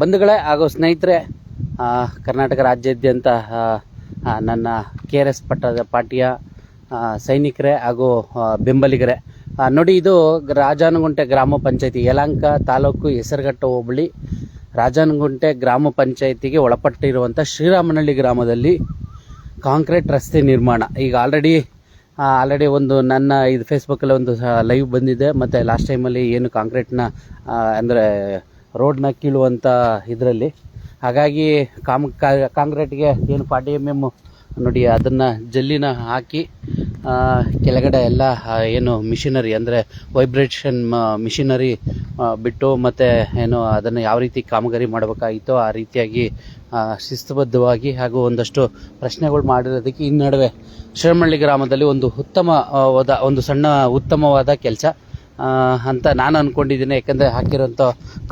ಬಂಧುಗಳೇ ಹಾಗೂ ಸ್ನೇಹಿತರೆ ಕರ್ನಾಟಕ ರಾಜ್ಯಾದ್ಯಂತ ನನ್ನ ಕೆ ಆರ್ ಎಸ್ ಪಟ್ಟದ ಪಾರ್ಟಿಯ ಸೈನಿಕರೇ ಹಾಗೂ ಬೆಂಬಲಿಗರೇ. ನೋಡಿ ಇದು ರಾಜಾನುಗುಂಟೆ ಗ್ರಾಮ ಪಂಚಾಯತಿ, ಯಲಹಂಕ ತಾಲೂಕು ಹೆಸರುಘಟ್ಟ ಹೋಬಳಿ. ರಾಜಾನುಗುಂಟೆ ಗ್ರಾಮ ಪಂಚಾಯತಿಗೆ ಒಳಪಟ್ಟಿರುವಂಥ ಶ್ರೀರಾಮನಹಳ್ಳಿ ಗ್ರಾಮದಲ್ಲಿ ಕಾಂಕ್ರೀಟ್ ರಸ್ತೆ ನಿರ್ಮಾಣ. ಈಗ ಆಲ್ರೆಡಿ ಆಲ್ರೆಡಿ ಒಂದು ನನ್ನ ಇದು ಫೇಸ್ಬುಕ್ಕಲ್ಲಿ ಒಂದು ಲೈವ್ ಬಂದಿದೆ. ಮತ್ತು ಲಾಸ್ಟ್ ಟೈಮಲ್ಲಿ ಏನು ಕಾಂಕ್ರೀಟ್ನ ಅಂದರೆ ರೋಡ್ನ ಕೀಳುವಂಥ ಇದರಲ್ಲಿ. ಹಾಗಾಗಿ ಕಾಮ್ ಕಾಂಕ್ರೀಟ್ಗೆ ಏನು ಫಾರ್ಟಿ ಎಂ ಎಂ ನೋಡಿ ಅದನ್ನು ಜಲ್ಲಿನ ಹಾಕಿ ಕೆಳಗಡೆ ಎಲ್ಲ ಏನು ಮಿಷಿನರಿ ಅಂದರೆ ವೈಬ್ರೇಷನ್ ಮಿಷಿನರಿ ಬಿಟ್ಟು ಮತ್ತು ಏನು ಅದನ್ನು ಯಾವ ರೀತಿ ಕಾಮಗಾರಿ ಮಾಡಬೇಕಾಗಿತ್ತೋ ಆ ರೀತಿಯಾಗಿ ಶಿಸ್ತುಬದ್ಧವಾಗಿ ಹಾಗೂ ಒಂದಷ್ಟು ಪ್ರಶ್ನೆಗಳು ಮಾಡಿರೋದಕ್ಕೆ ಈ ನಡುವೆ ಶ್ರೀರಮಳ್ಳಿ ಗ್ರಾಮದಲ್ಲಿ ಒಂದು ಉತ್ತಮವಾದ, ಒಂದು ಸಣ್ಣ ಉತ್ತಮವಾದ ಕೆಲಸ. ಅಂತ ನಾನು ಅಂದ್ಕೊಂಡಿದ್ದೀನಿ ಯಾಕಂದರೆ ಹಾಕಿರೋಂಥ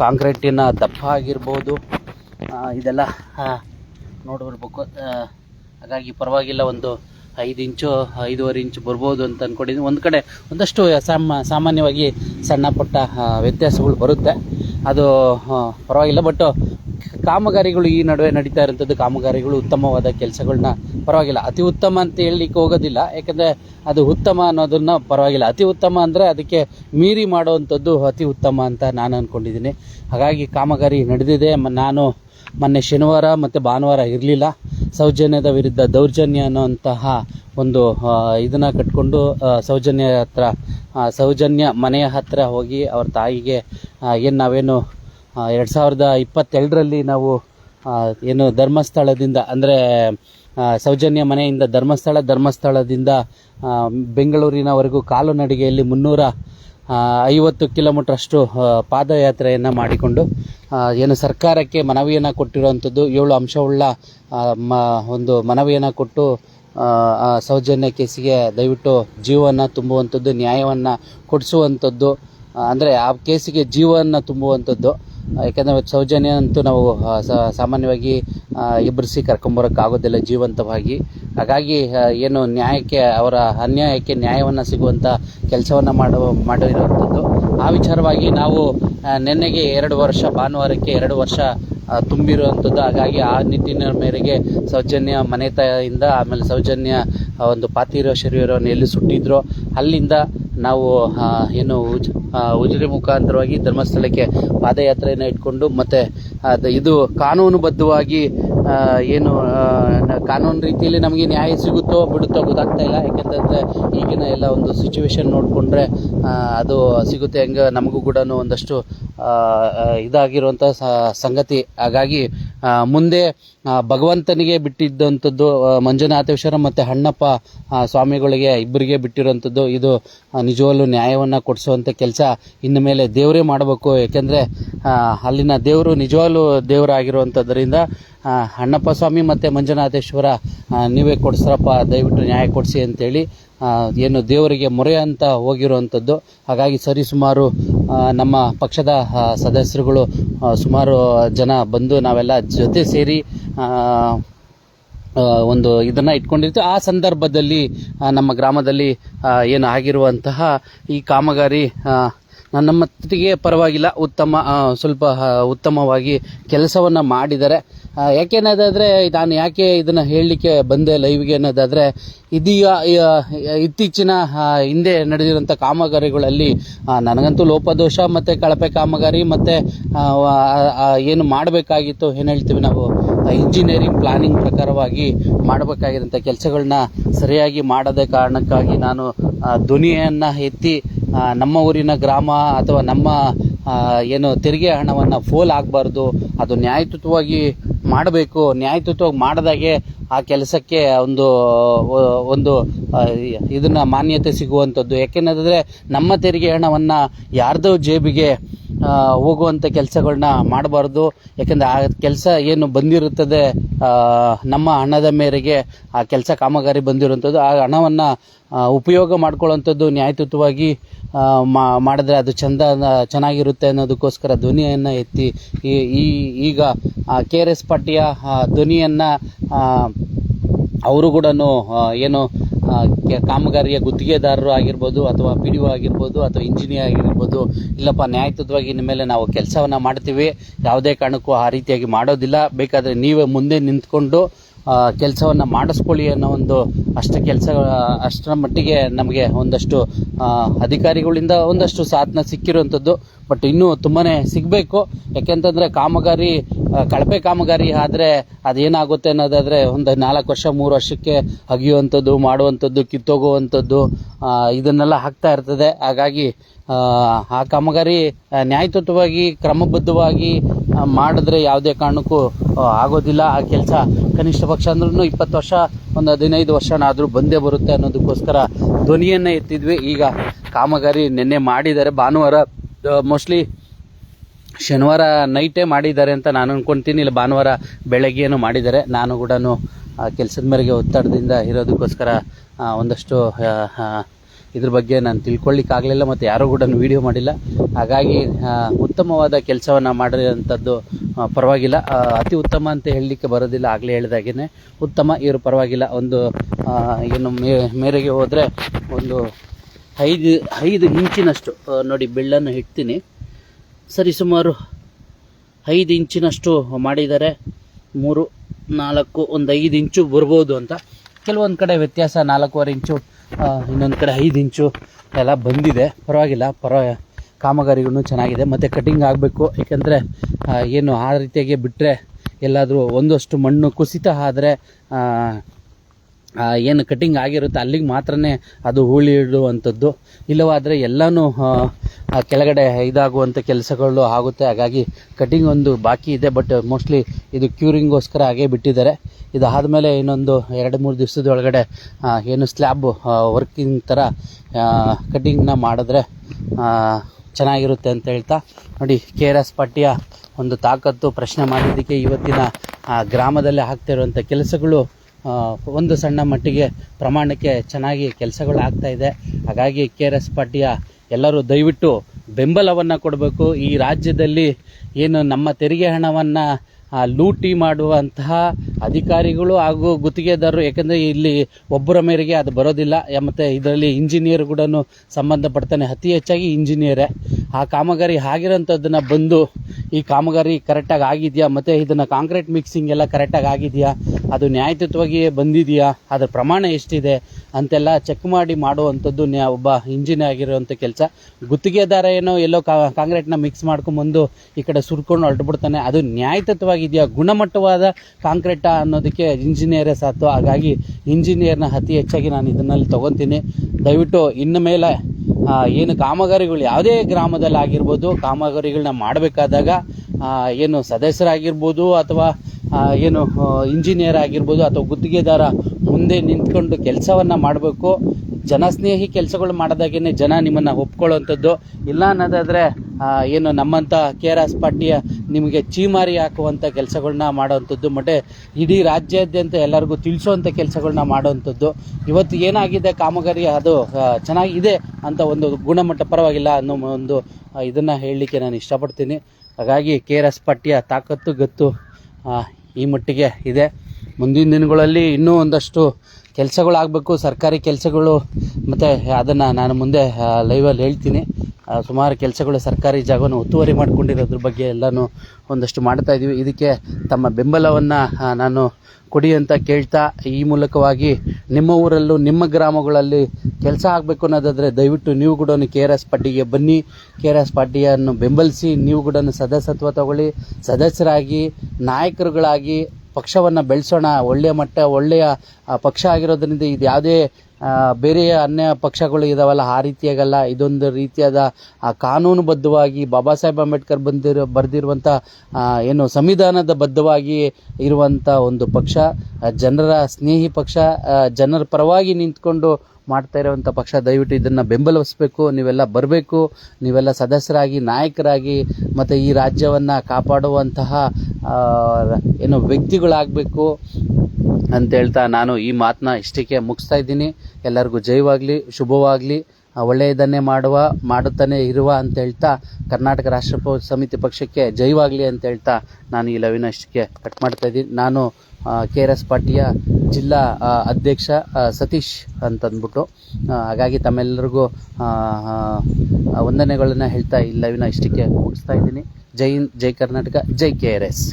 ಕಾಂಕ್ರೀಟಿನ ದಪ್ಪ ಆಗಿರ್ಬೋದು. ಇದೆಲ್ಲ ನೋಡಿಬಿಡ್ಬೇಕು. ಹಾಗಾಗಿ ಪರವಾಗಿಲ್ಲ ಒಂದು ಐದು ಇಂಚು, ಐದೂವರೆ ಇಂಚು ಬರ್ಬೋದು ಅಂತ ಅಂದ್ಕೊಂಡಿದ್ದೀನಿ ಒಂದು ಕಡೆ ಒಂದಷ್ಟು ಸಾಮ, ಸಾಮಾನ್ಯವಾಗಿ ಸಣ್ಣ ಪುಟ್ಟ ವ್ಯತ್ಯಾಸಗಳು ಬರುತ್ತೆ. ಅದು ಪರವಾಗಿಲ್ಲ ಬಟ್ ಕಾಮಗಾರಿಗಳು ಈ ನಡುವೆ ನಡೀತಾ ಇರೋಂಥದ್ದು ಕಾಮಗಾರಿಗಳು ಉತ್ತಮವಾದ ಕೆಲಸಗಳನ್ನ ಪರವಾಗಿಲ್ಲ. ಅತಿ ಉತ್ತಮ ಅಂತ ಹೇಳಲಿಕ್ಕೆ ಹೋಗೋದಿಲ್ಲ. ಯಾಕಂದರೆ ಅದು ಉತ್ತಮ ಅನ್ನೋದನ್ನ ಪರವಾಗಿಲ್ಲ. ಅತಿ ಉತ್ತಮ ಅಂದರೆ ಅದಕ್ಕೆ ಮೀರಿ ಮಾಡುವಂಥದ್ದು ಅತಿ ಉತ್ತಮ ಅಂತ ನಾನು ಅಂದ್ಕೊಂಡಿದ್ದೀನಿ ಹಾಗಾಗಿ ಕಾಮಗಾರಿ ನಡೆದಿದೆ. ನಾನು ಮೊನ್ನೆ ಶನಿವಾರ ಮತ್ತು ಭಾನುವಾರ ಇರಲಿಲ್ಲ. ಸೌಜನ್ಯದ ವಿರುದ್ಧ ದೌರ್ಜನ್ಯ ಅನ್ನುವಂತಹ ಒಂದು ಇದನ್ನು ಕಟ್ಕೊಂಡು ಸೌಜನ್ಯ ಹತ್ರ ಸೌಜನ್ಯ ಮನೆಯ ಹತ್ರ ಹೋಗಿ ಅವ್ರ ತಾಯಿಗೆ ಏನು ನಾವೇನು ಎರಡು ಸಾವಿರದ ಇಪ್ಪತ್ತೆರಡರಲ್ಲಿ ನಾವು ಏನು ಧರ್ಮಸ್ಥಳದಿಂದ, ಅಂದರೆ ಸೌಜನ್ಯ ಮನೆಯಿಂದ ಧರ್ಮಸ್ಥಳ, ಧರ್ಮಸ್ಥಳದಿಂದ ಬೆಂಗಳೂರಿನವರೆಗೂ ಕಾಲು ನಡಿಗೆಯಲ್ಲಿ ಮುನ್ನೂರ ಐವತ್ತು ಕಿಲೋಮೀಟ್ರಷ್ಟು ಪಾದಯಾತ್ರೆಯನ್ನು ಮಾಡಿಕೊಂಡು ಏನು ಸರ್ಕಾರಕ್ಕೆ ಮನವಿಯನ್ನು ಕೊಟ್ಟಿರುವಂಥದ್ದು ಏಳು ಅಂಶವುಳ್ಳ ಮ, ಒಂದು ಮನವಿಯನ್ನು ಕೊಟ್ಟು ಸೌಜನ್ಯ ಕೇಸಿಗೆ ದಯವಿಟ್ಟು ಜೀವವನ್ನು ತುಂಬುವಂಥದ್ದು, ನ್ಯಾಯವನ್ನು ಕೊಡಿಸುವಂಥದ್ದು ಅಂದರೆ ಆ ಕೇಸಿಗೆ ಜೀವವನ್ನು ತುಂಬುವಂಥದ್ದು. ಯಾಕಂದರೆ ಸೌಜನ್ಯ ಅಂತೂ ನಾವು ಸಾಮಾನ್ಯವಾಗಿ ಇಬ್ಬರಿಸಿ ಕರ್ಕೊಂಬರೋಕ್ಕಾಗೋದಿಲ್ಲ ಜೀವಂತವಾಗಿ. ಹಾಗಾಗಿ ಏನು ನ್ಯಾಯಕ್ಕೆ, ಅವರ ಅನ್ಯಾಯಕ್ಕೆ ನ್ಯಾಯವನ್ನು ಸಿಗುವಂಥ ಕೆಲಸವನ್ನು ಮಾಡುವ ಮಾಡಿರುವಂಥದ್ದು ಆ ವಿಚಾರವಾಗಿ ನಾವು ನಿನ್ನೆಗೆ ಎರಡು ವರ್ಷ, ಭಾನುವಾರಕ್ಕೆ ಎರಡು ವರ್ಷ ತುಂಬಿರುವಂಥದ್ದು ಹಾಗಾಗಿ ಆ ನಿಟ್ಟಿನ ಮೇರೆಗೆ ಸೌಜನ್ಯ ಮನೆ ತಾಯಿಯಿಂದ ಆಮೇಲೆ ಸೌಜನ್ಯ ಒಂದು ಪಾತಿರೋ ಶರೀರವನ್ನು ಎಲ್ಲಿ ಸುಟ್ಟಿದ್ರೋ ಅಲ್ಲಿಂದ ನಾವು ಏನು ಉಜ್ ಉಜಿರೆ ಮುಖಾಂತರವಾಗಿ ಧರ್ಮಸ್ಥಳಕ್ಕೆ ಪಾದಯಾತ್ರೆಯನ್ನು ಇಟ್ಕೊಂಡು ಮತ್ತು ಅದು ಇದು ಕಾನೂನುಬದ್ಧವಾಗಿ ಏನು ಕಾನೂನು ರೀತಿಯಲ್ಲಿ ನಮಗೆ ನ್ಯಾಯ ಸಿಗುತ್ತೋ ಬಿಡುತ್ತೋ ಗೊತ್ತಾಗ್ತಾ ಇಲ್ಲ. ಯಾಕೆಂತಂದರೆ ಈಗಿನ ಎಲ್ಲ ಒಂದು ಸಿಚುವೇಶನ್ ನೋಡಿಕೊಂಡ್ರೆ ಅದು ಸಿಗುತ್ತೆ ಹೆಂಗೆ ನಮಗೂ ಕೂಡ ಒಂದಷ್ಟು ಇದಾಗಿರುವಂಥ ಸಂಗತಿ. ಹಾಗಾಗಿ ಮುಂದೆ ಭಗವಂತನಿಗೆ ಬಿಟ್ಟಿದ್ದಂಥದ್ದು ಮಂಜುನಾಥೇಶ್ವರ ಮತ್ತು ಹಣ್ಣಪ್ಪ ಸ್ವಾಮಿಗಳಿಗೆ ಇಬ್ಬರಿಗೆ ಬಿಟ್ಟಿರುವಂಥದ್ದು, ಇದು ನಿಜವಾಗ್ಲೂ ನ್ಯಾಯವನ್ನು ಕೊಡಿಸುವಂಥ ಕೆಲಸ ಇನ್ನು ಮೇಲೆ ದೇವರೇ ಮಾಡಬೇಕು. ಏಕೆಂದರೆ ಅಲ್ಲಿನ ದೇವರು ನಿಜವಾಗ್ಲೂ ದೇವರಾಗಿರುವಂಥದ್ದರಿಂದ ಹಣ್ಣಪ್ಪ ಸ್ವಾಮಿ ಮತ್ತು ಮಂಜುನಾಥೇಶ್ವರ ನೀವೇ ಕೊಡಿಸ್ರಪ್ಪ, ದಯವಿಟ್ಟು ನ್ಯಾಯ ಕೊಡಿಸಿ ಅಂತೇಳಿ ಏನು ದೇವರಿಗೆ ಮೊರೆ ಅಂತ ಹೋಗಿರುವಂಥದ್ದು ಹಾಗಾಗಿ ಸರಿಸುಮಾರು ನಮ್ಮ ಪಕ್ಷದ ಸದಸ್ಯರುಗಳು ಸುಮಾರು ಜನ ಬಂದು ನಾವೆಲ್ಲ ಜೊತೆ ಸೇರಿ ಒಂದು ಇದನ್ನು ಇಟ್ಕೊಂಡಿರ್ತೀವಿ. ಆ ಸಂದರ್ಭದಲ್ಲಿ ನಮ್ಮ ಗ್ರಾಮದಲ್ಲಿ ಏನು ಆಗಿರುವಂತಹ ಈ ಕಾಮಗಾರಿ ನನ್ನ ಮಟ್ಟಿಗೆ ಪರವಾಗಿಲ್ಲ. ಉತ್ತಮ ಸ್ವಲ್ಪ ಉತ್ತಮವಾಗಿ ಕೆಲಸವನ್ನು ಮಾಡಿದ್ದಾರೆ. ಆ, ಯಾಕೆನ್ನೋದಾದರೆ ನಾನು ಯಾಕೆ ಇದನ್ನು ಹೇಳಲಿಕ್ಕೆ ಬಂದೆ ಲೈವ್ಗೆ ಅನ್ನೋದಾದರೆ, ಇದೀಗ ಇತ್ತೀಚಿನ ಹಿಂದೆ ನಡೆದಿರುವಂಥ ಕಾಮಗಾರಿಗಳಲ್ಲಿ ನನಗಂತೂ ಲೋಪದೋಷ ಮತ್ತು ಕಳಪೆ ಕಾಮಗಾರಿ ಮತ್ತು ಏನು ಮಾಡಬೇಕಾಗಿತ್ತು ಏನು ಹೇಳ್ತೀವಿ ನಾವು ಇಂಜಿನಿಯರಿಂಗ್ ಪ್ಲಾನಿಂಗ್ ಪ್ರಕಾರವಾಗಿ ಮಾಡಬೇಕಾಗಿರೋಂಥ ಕೆಲಸಗಳನ್ನ ಸರಿಯಾಗಿ ಮಾಡದ ಕಾರಣಕ್ಕಾಗಿ ನಾನು ಧ್ವನಿಯನ್ನು ಎತ್ತಿ ನಮ್ಮ ಊರಿನ ಗ್ರಾಮ ಅಥವಾ ನಮ್ಮ ಏನು ತೆರಿಗೆ ಹಣವನ್ನು ಫೋಲ್ ಆಗಬಾರ್ದು, ಅದು ನ್ಯಾಯಯುತವಾಗಿ ಮಾಡಬೇಕು ನ್ಯಾಯಯುತವಾಗಿ ಮಾಡಿದಾಗೆ ಆ ಕೆಲಸಕ್ಕೆ ಒಂದು ಒಂದು ಇದನ್ನು ಮಾನ್ಯತೆ ಸಿಗುವಂಥದ್ದು ಯಾಕೆನ್ನದಿದ್ರೆ ನಮ್ಮ ತೆರಿಗೆ ಹಣವನ್ನು ಯಾರದೋ ಜೇಬಿಗೆ ಹೋಗುವಂಥ ಕೆಲಸಗಳನ್ನ ಮಾಡಬಾರ್ದು. ಯಾಕಂದರೆ ಆ ಕೆಲಸ ಏನು ಬಂದಿರುತ್ತದೆ ನಮ್ಮ ಹಣದ ಮೇರೆಗೆ ಆ ಕೆಲಸ ಕಾಮಗಾರಿ ಬಂದಿರುವಂಥದ್ದು. ಆ ಹಣವನ್ನು ಉಪಯೋಗ ಮಾಡ್ಕೊಳ್ಳೋವಂಥದ್ದು ನ್ಯಾಯಯುತವಾಗಿ ಮಾಡಿದ್ರೆ ಅದು ಚಂದ, ಚೆನ್ನಾಗಿರುತ್ತೆ ಅನ್ನೋದಕ್ಕೋಸ್ಕರ ಧ್ವನಿಯನ್ನು ಎತ್ತಿ, ಈ- ಈಗ ಕೆ ಆರ್ ಎಸ್ ಪಾರ್ಟಿಯ ಧ್ವನಿಯನ್ನು ಅವರು ಕೂಡ ಏನು ಕಾಮಗಾರಿಯ ಗುತ್ತಿಗೆದಾರರು ಆಗಿರ್ಬೋದು ಅಥವಾ ಪಿ ಡಿ ಆಗಿರ್ಬೋದು ಅಥವಾ ಇಂಜಿನಿಯರ್ ಆಗಿರ್ಬೋದು, ಇಲ್ಲಪ್ಪ, ನ್ಯಾಯಯುತವಾಗಿ ನಿಮ್ಮ ಮೇಲೆ ನಾವು ಕೆಲಸವನ್ನ ಮಾಡ್ತೀವಿ. ಯಾವುದೇ ಕಾರಣಕ್ಕೂ ಆ ರೀತಿಯಾಗಿ ಮಾಡೋದಿಲ್ಲ. ಬೇಕಾದರೆ ನೀವೇ ಮುಂದೆ ನಿಂತ್ಕೊಂಡು ಕೆಲಸವನ್ನು ಮಾಡಿಸ್ಕೊಳ್ಳಿ ಅನ್ನೋ ಒಂದು ಅಷ್ಟು ಕೆಲಸ ಅಷ್ಟರ ಮಟ್ಟಿಗೆ ನಮಗೆ ಒಂದಷ್ಟು ಅಧಿಕಾರಿಗಳಿಂದ ಒಂದಷ್ಟು ಸಾಥನ ಸಿಕ್ಕಿರುವಂಥದ್ದು. ಬಟ್ ಇನ್ನೂ ತುಂಬಾ ಸಿಗಬೇಕು. ಯಾಕೆಂತಂದರೆ ಕಾಮಗಾರಿ ಕಳಪೆ ಕಾಮಗಾರಿ ಆದರೆ ಅದೇನಾಗುತ್ತೆ ಅನ್ನೋದಾದರೆ ಒಂದು ನಾಲ್ಕು ವರ್ಷ ಮೂರು ವರ್ಷಕ್ಕೆ ಅಗಿಯುವಂಥದ್ದು ಮಾಡುವಂಥದ್ದು ಕಿತ್ತೋಗುವಂಥದ್ದು ಇದನ್ನೆಲ್ಲ ಹಾಕ್ತಾ ಇರ್ತದೆ. ಹಾಗಾಗಿ ಆ, ಕಾಮಗಾರಿ ನ್ಯಾಯಯುತವಾಗಿ ಕ್ರಮಬದ್ಧವಾಗಿ ಮಾಡಿದ್ರೆ ಯಾವುದೇ ಕಾರಣಕ್ಕೂ ಆಗೋದಿಲ್ಲ. ಆ ಕೆಲಸ ಕನಿಷ್ಠ ಪಕ್ಷ ಅಂದ್ರೂ ಇಪ್ಪತ್ತು ವರ್ಷ, ಒಂದು ಹದಿನೈದು ವರ್ಷನಾದರೂ ಬಂದೇ ಬರುತ್ತೆ ಅನ್ನೋದಕ್ಕೋಸ್ಕರ ಧ್ವನಿಯನ್ನೇ ಎತ್ತಿದ್ವಿ. ಈಗ ಕಾಮಗಾರಿ ನಿನ್ನೆ ಮಾಡಿದ್ದಾರೆ. ಭಾನುವಾರ ಮೋಸ್ಟ್ಲಿ ಶನಿವಾರ ನೈಟೇ ಮಾಡಿದ್ದಾರೆ ಅಂತ ನಾನು ಅಂದ್ಕೊಂತೀನಿ ಇಲ್ಲ, ಭಾನುವಾರ ಬೆಳಗ್ಗೆನೂ ಮಾಡಿದ್ದಾರೆ. ನಾನು ಕೂಡ ಕೆಲಸದ ಮೇರೆಗೆ ಒತ್ತಡದಿಂದ ಇರೋದಕ್ಕೋಸ್ಕರ ಒಂದಷ್ಟು ಇದ್ರ ಬಗ್ಗೆ ನಾನು ತಿಳ್ಕೊಳ್ಳಿಕ್ಕಾಗಲಿಲ್ಲ ಮತ್ತು ಯಾರೂ ಕೂಡ ವಿಡಿಯೋ ಮಾಡಿಲ್ಲ. ಹಾಗಾಗಿ ಉತ್ತಮವಾದ ಕೆಲಸವನ್ನು ಮಾಡಿರೋಂಥದ್ದು ಆ, ಪರವಾಗಿಲ್ಲ. ಅತಿ ಉತ್ತಮ ಅಂತ ಹೇಳಲಿಕ್ಕೆ ಬರೋದಿಲ್ಲ ಆಗಲೇ ಹೇಳಿದಾಗೇ ಉತ್ತಮ ಇವರು ಪರವಾಗಿಲ್ಲ. ಒಂದು ಏನು ಮೇರೆಗೆ ಹೋದರೆ ಒಂದು ಐದು ಐದು ಇಂಚಿನಷ್ಟು ನೋಡಿ ಬೆಳ್ಳನ್ನು ಇಡ್ತೀನಿ. ಸರಿ ಸುಮಾರು ಐದು ಇಂಚಿನಷ್ಟು ಮಾಡಿದ್ದಾರೆ ಮೂರು ನಾಲ್ಕು ಒಂದು ಐದು ಇಂಚು ಬರ್ಬೋದು ಅಂತ. ಕೆಲವೊಂದು ಕಡೆ ವ್ಯತ್ಯಾಸ ನಾಲ್ಕೂವರೆ ಇಂಚು ಇನ್ನೊಂದು ಕಡೆ ಐದು ಇಂಚು ಎಲ್ಲ ಬಂದಿದೆ. ಪರವಾಗಿಲ್ಲ, ಪರ ಕಾಮಗಾರಿಗೂ ಚೆನ್ನಾಗಿದೆ. ಮತ್ತು ಕಟಿಂಗ್ ಆಗಬೇಕು. ಏಕೆಂದರೆ ಏನು ಆ ರೀತಿಯಾಗಿ ಬಿಟ್ಟರೆ ಎಲ್ಲಾದರೂ ಒಂದಷ್ಟು ಮಣ್ಣು ಕುಸಿತ ಆದರೆ ಏನು ಕಟಿಂಗ್ ಆಗಿರುತ್ತೆ ಅಲ್ಲಿಗೆ ಮಾತ್ರನೇ ಅದು ಹೂಳಿ ಇಡುವಂಥದ್ದು ಇಲ್ಲವಾದರೆ ಎಲ್ಲನೂ ಕೆಳಗಡೆ ಇದಾಗುವಂಥ ಕೆಲಸಗಳು ಆಗುತ್ತೆ. ಹಾಗಾಗಿ ಕಟಿಂಗ್ ಒಂದು ಬಾಕಿ ಇದೆ ಬಟ್ ಮೋಸ್ಟ್ಲಿ ಇದು ಕ್ಯೂರಿಂಗೋಸ್ಕರ ಹಾಗೆ ಬಿಟ್ಟಿದ್ದಾರೆ. ಇದಾದಮೇಲೆ ಇನ್ನೊಂದು ಎರಡು, ಮೂರು ದಿವಸದ ಒಳಗಡೆ ಏನು ಸ್ಲ್ಯಾಬ್ ವರ್ಕಿಂಗ್ ಥರ ಕಟಿಂಗ್ನ ಮಾಡಿದ್ರೆ ಚೆನ್ನಾಗಿರುತ್ತೆ ಅಂತ ಹೇಳ್ತಾ. ನೋಡಿ ಕೆ ಆರ್ ಎಸ್ ಪಟ್ಟಿಯ ಒಂದು ತಾಕತ್ತು ಪ್ರಶ್ನೆ ಮಾಡಿದ್ದಕ್ಕೆ ಇವತ್ತಿನ ಗ್ರಾಮದಲ್ಲಿ ಆಗ್ತಿರುವಂಥ ಕೆಲಸಗಳು ಒಂದು ಸಣ್ಣ ಮಟ್ಟಿಗೆ ಪ್ರಮಾಣಕ್ಕೆ ಚೆನ್ನಾಗಿ ಕೆಲಸಗಳು ಆಗ್ತಾ ಇದೆ. ಹಾಗಾಗಿ ಕೆ ಆರ್ ಎಸ್ ಪಾರ್ಟಿಯ ಎಲ್ಲರೂ ದಯವಿಟ್ಟು ಬೆಂಬಲವನ್ನು ಕೊಡಬೇಕು. ಈ ರಾಜ್ಯದಲ್ಲಿ ಏನು ನಮ್ಮ ತೆರಿಗೆ ಹಣವನ್ನು ಲೂಟಿ ಮಾಡುವಂತಹ ಅಧಿಕಾರಿಗಳು ಹಾಗೂ ಗುತ್ತಿಗೆದಾರರು, ಯಾಕಂದರೆ ಇಲ್ಲಿ ಒಬ್ಬರ ಮೇರೆಗೆ ಅದು ಬರೋದಿಲ್ಲ. ಮತ್ತು ಇದರಲ್ಲಿ ಇಂಜಿನಿಯರ್ ಕೂಡ ಸಂಬಂಧಪಡ್ತಾನೆ. ಅತಿ ಹೆಚ್ಚಾಗಿ ಇಂಜಿನಿಯರೇ. ಆ ಕಾಮಗಾರಿ ಆಗಿರೋಂಥದ್ದನ್ನು ಬಂದು ಈ ಕಾಮಗಾರಿ ಕರೆಕ್ಟಾಗಿ ಆಗಿದೆಯಾ? ಮತ್ತು ಇದನ್ನು ಕಾಂಕ್ರೀಟ್ ಮಿಕ್ಸಿಂಗ್ ಎಲ್ಲ ಕರೆಕ್ಟಾಗಿ ಆಗಿದೆಯಾ? ಅದು ನ್ಯಾಯಯುತವಾಗಿ ಬಂದಿದೆಯಾ? ಅದರ ಪ್ರಮಾಣ ಎಷ್ಟಿದೆ? ಅಂತೆಲ್ಲ ಚೆಕ್ ಮಾಡಿ ಮಾಡುವಂಥದ್ದು ನ್ಯಾ ಒಬ್ಬ ಇಂಜಿನಿಯರ್ ಆಗಿರುವಂಥ ಕೆಲಸ. ಗುತ್ತಿಗೆದಾರ ಏನೋ ಎಲ್ಲೋ ಕಾಂಕ್ರೀಟ್ನ ಮಿಕ್ಸ್ ಮಾಡ್ಕೊಂಬಂದು ಈ ಕಡೆ ಸುರ್ಕೊಂಡು ಹೊರಟುಬಿಡ್ತಾನೆ ಅದು ನ್ಯಾಯತತ್ವವಾಗಿದೆಯಾ ಗುಣಮಟ್ಟವಾದ ಕಾಂಕ್ರೀಟ ಅನ್ನೋದಕ್ಕೆ ಇಂಜಿನಿಯರೇ ಸಾತು ಹಾಗಾಗಿ ಇಂಜಿನಿಯರ್ನ ಅತಿ ಹೆಚ್ಚಾಗಿ ನಾನು ಇದನ್ನಲ್ಲಿ ತೊಗೊತೀನಿ. ದಯವಿಟ್ಟು ಇನ್ನು ಮೇಲೆ ಏನು ಕಾಮಗಾರಿಗಳು ಯಾವುದೇ ಗ್ರಾಮದಲ್ಲಿ ಆಗಿರ್ಬೋದು, ಕಾಮಗಾರಿಗಳನ್ನ ಮಾಡಬೇಕಾದಾಗ ಏನು ಸದಸ್ಯರಾಗಿರ್ಬೋದು ಅಥವಾ ಏನು ಇಂಜಿನಿಯರ್ ಆಗಿರ್ಬೋದು ಅಥವಾ ಗುತ್ತಿಗೆದಾರ ಮುಂದೆ ನಿಂತ್ಕೊಂಡು ಕೆಲಸವನ್ನು ಮಾಡಬೇಕು. ಜನಸ್ನೇಹಿ ಕೆಲಸಗಳು ಮಾಡಿದಾಗೇನೆ ಜನ ನಿಮ್ಮನ್ನು ಒಪ್ಕೊಳ್ಳೋವಂಥದ್ದು. ಇಲ್ಲ ಅನ್ನೋದಾದರೆ ಏನು ನಮ್ಮಂಥ ಕೆ ಆರ್ ಎಸ್ ಪಾರ್ಟಿಯ ನಿಮಗೆ ಚೀಮಾರಿ ಹಾಕುವಂಥ ಕೆಲಸಗಳನ್ನ ಮಾಡೋವಂಥದ್ದು, ಮತ್ತೆ ಇಡೀ ರಾಜ್ಯಾದ್ಯಂತ ಎಲ್ಲರಿಗೂ ತಿಳಿಸುವಂಥ ಕೆಲಸಗಳನ್ನ ಮಾಡೋವಂಥದ್ದು. ಇವತ್ತು ಏನಾಗಿದೆ ಕಾಮಗಾರಿ, ಅದು ಚೆನ್ನಾಗಿದೆ ಅಂತ ಒಂದು ಗುಣಮಟ್ಟ ಪರವಾಗಿಲ್ಲ ಅನ್ನೋ ಒಂದು ಇದನ್ನು ಹೇಳಲಿಕ್ಕೆ ನಾನು ಇಷ್ಟಪಡ್ತೀನಿ. ಹಾಗಾಗಿ ಕೆ ಆರ್ ಎಸ್ ಪಾರ್ಟಿಯ ತಾಕತ್ತು ಗತ್ತು ಈ ಮಟ್ಟಿಗೆ ಇದೆ. ಮುಂದಿನ ದಿನಗಳಲ್ಲಿ ಇನ್ನೂ ಒಂದಷ್ಟು ಕೆಲಸಗಳಾಗಬೇಕು, ಸರ್ಕಾರಿ ಕೆಲಸಗಳು, ಮತ್ತು ಅದನ್ನು ನಾನು ಮುಂದೆ ಲೈವಲ್ಲಿ ಹೇಳ್ತೀನಿ. ಸುಮಾರು ಕೆಲಸಗಳು ಸರ್ಕಾರಿ ಜಾಗವನ್ನು ಒತ್ತುವರಿ ಮಾಡಿಕೊಂಡಿರೋದ್ರ ಬಗ್ಗೆ ಎಲ್ಲನೂ ಒಂದಷ್ಟು ಮಾಡ್ತಾ ಇದ್ದೀವಿ ಇದಕ್ಕೆ ತಮ್ಮ ಬೆಂಬಲವನ್ನು ನಾನು ಕೊಡಿ ಅಂತ ಕೇಳ್ತಾ ಈ ಮೂಲಕವಾಗಿ ನಿಮ್ಮ ಊರಲ್ಲೂ, ನಿಮ್ಮ ಗ್ರಾಮಗಳಲ್ಲಿ ಕೆಲಸ ಆಗಬೇಕು ಅನ್ನೋದಾದರೆ ದಯವಿಟ್ಟು ನೀವು ಕೂಡ ಕೆ ಆರ್ ಎಸ್ ಪಾರ್ಟಿಗೆ ಬನ್ನಿ. ಕೆ ಆರ್ ಎಸ್ ಪಾರ್ಟಿಯನ್ನು ಬೆಂಬಲಿಸಿ ನೀವು ಕೂಡ ಸದಸ್ಯತ್ವ ತಗೊಳ್ಳಿ. ಸದಸ್ಯರಾಗಿ, ನಾಯಕರುಗಳಾಗಿ ಪಕ್ಷವನ್ನು ಬೆಳೆಸೋಣ. ಒಳ್ಳೆಯ ಮಟ್ಟ, ಒಳ್ಳೆಯ ಪಕ್ಷ ಆಗಿರೋದ್ರಿಂದ ಇದು ಯಾವುದೇ ಬೇರೆ ಅನ್ಯ ಪಕ್ಷಗಳು ಇದಾವಲ್ಲ, ಆ ರೀತಿಯಾಗಲ್ಲ. ಇದೊಂದು ರೀತಿಯಾದ ಕಾನೂನುಬದ್ಧವಾಗಿ ಬಾಬಾ ಸಾಹೇಬ್ ಅಂಬೇಡ್ಕರ್ ಬಂದಿರೋ ಬರೆದಿರುವಂಥ ಏನು ಸಂವಿಧಾನದ ಬದ್ಧವಾಗಿ ಇರುವಂಥ ಒಂದು ಪಕ್ಷ ಜನರ ಸ್ನೇಹಿ ಪಕ್ಷ ಜನರ ಪರವಾಗಿ ನಿಂತ್ಕೊಂಡು ಮಾಡ್ತಾ ಇರುವಂಥ ಪಕ್ಷ, ದಯವಿಟ್ಟು ಇದನ್ನು ಬೆಂಬಲಿಸಬೇಕು. ನೀವೆಲ್ಲ ಬರಬೇಕು. ನೀವೆಲ್ಲ ಸದಸ್ಯರಾಗಿ, ನಾಯಕರಾಗಿ, ಮತ್ತು ಈ ರಾಜ್ಯವನ್ನು ಕಾಪಾಡುವಂತಹ ಏನು ವ್ಯಕ್ತಿಗಳಾಗಬೇಕು ಅಂತ ಹೇಳ್ತಾ ನಾನು ಈ ಮಾತನ್ನ ಇಷ್ಟಕ್ಕೆ ಮುಗಿಸ್ತಾ ಇದ್ದೀನಿ. ಎಲ್ಲರಿಗೂ ಜಯವಾಗಲಿ ಶುಭವಾಗಲಿ. ಒಳ್ಳೆಯದನ್ನೇ ಮಾಡುವ, ಮಾಡುತ್ತಾನೆ ಇರುವ ಅಂತ ಹೇಳ್ತಾ ಕರ್ನಾಟಕ ರಾಷ್ಟ್ರ ಸಮಿತಿ ಪಕ್ಷಕ್ಕೆ ಜಯವಾಗಲಿ ಅಂತ ಹೇಳ್ತಾ ನಾನು ಈ ಲವಿನ ಇಷ್ಟಕ್ಕೆ ಕಟ್ ಮಾಡ್ತಾ ಇದ್ದೀನಿ. ನಾನು ಕೆ ಆರ್ ಎಸ್ ಪಾರ್ಟಿಯ ಜಿಲ್ಲಾ ಅಧ್ಯಕ್ಷ ಸತೀಶ್ ಅಂತಂದ್ಬಿಟ್ಟು ಹಾಗಾಗಿ ತಮ್ಮೆಲ್ಲರಿಗೂ ವಂದನೆಗಳನ್ನು ಹೇಳ್ತಾ ಈ ಇಷ್ಟಕ್ಕೆ ಮುಗಿಸ್ತಾ ಇದ್ದೀನಿ. ಜೈ ಜೈ ಕರ್ನಾಟಕ, ಜೈ ಕೆ ಆರ್ ಎಸ್.